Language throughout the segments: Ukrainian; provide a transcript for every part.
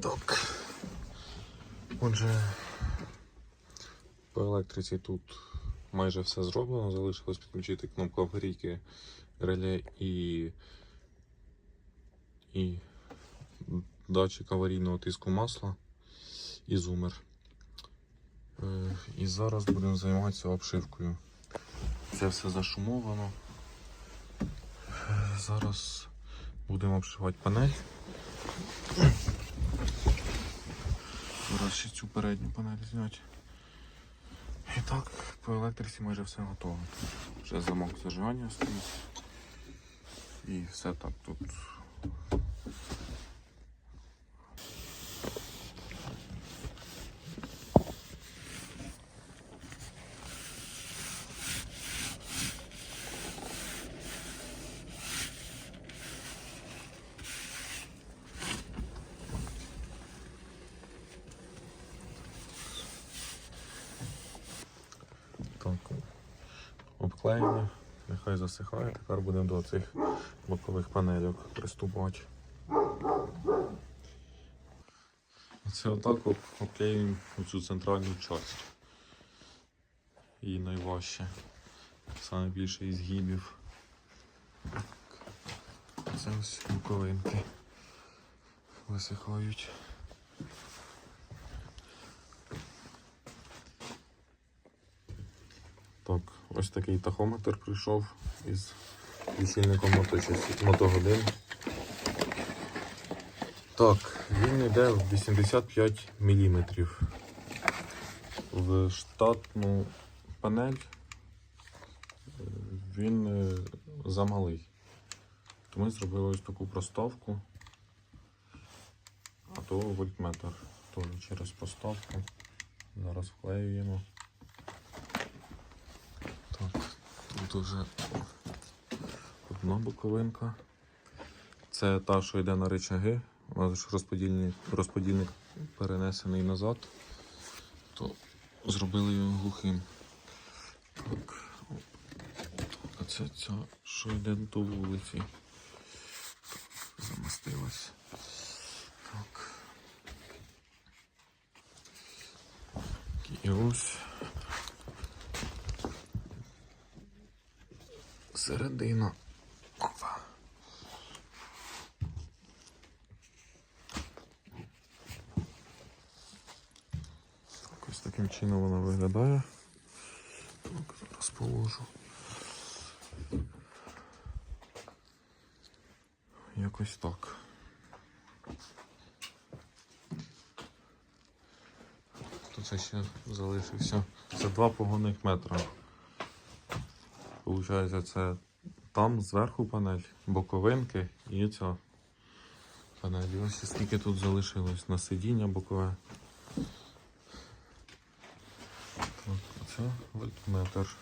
Так. Отже, по електриці тут майже все зроблено. Залишилось підключити кнопку аварійки, реле і, і датчик аварійного тиску масла і зумер. Е, І зараз будемо займатися обшивкою. Це все зашумовано. Е, Зараз будемо обшивати панель. Зараз ще цю передню панель зняти. І так, по електриці майже все готово. Вже замок зажигання стоїть. І все так тут. Так, обклеєно, нехай засихає. Тепер будемо до цих бокових панельок приступати. Це отак обклеюємо цю центральну частину. І найважче. Саме більше із гібів. Це ось боковинки висихають. Так, ось такий тахометр прийшов із лічильником мотогодин. Так, він йде в 85 мм. В штатну панель е, він е, замалий. То ми зробили ось таку проставку, а то вольтметр теж через проставку. Зараз вклеюємо. Так, уже одна боковинка. Це та, що йде на рычаги. У нас розподільник, розподільник перенесений назад, то зробили його глухим. Так, а це ця, що йде до вулиці. Замостилась. Так. І ось. Середина. Опа. Ось таким чином вона виглядає. Так, зараз положу. Якось так. Тут ще залишився. Це два погонних метра. Получається, це там зверху панель, боковинки і ця панель. Ось скільки тут залишилось на сидіння бокове. Оце вольтметр.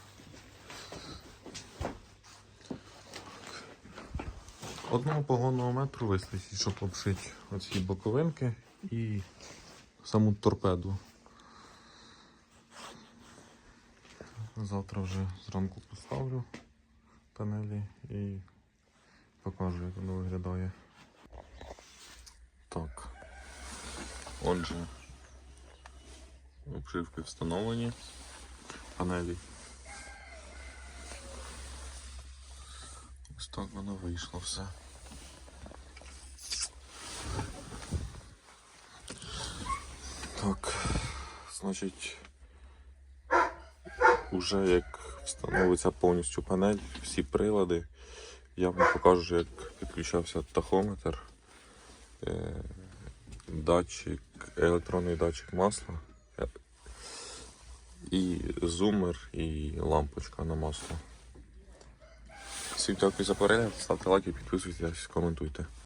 Одного погонного метру вистачить, щоб обшити оці боковинки і саму торпеду. Завтра вже зранку поставлю панелі і покажу, як воно виглядає. Так. Отже, обшивки встановлені. Панелі. Ось так воно вийшло все. Так, значить. Уже як встановиться повністю панель, всі прилади, я вам покажу, як підключався тахометр, е, датчик, електронний датчик масла, е, і зумер, і лампочка на масло. Всім дякую за перегляд, ставте лайки, підписуйтесь, коментуйте.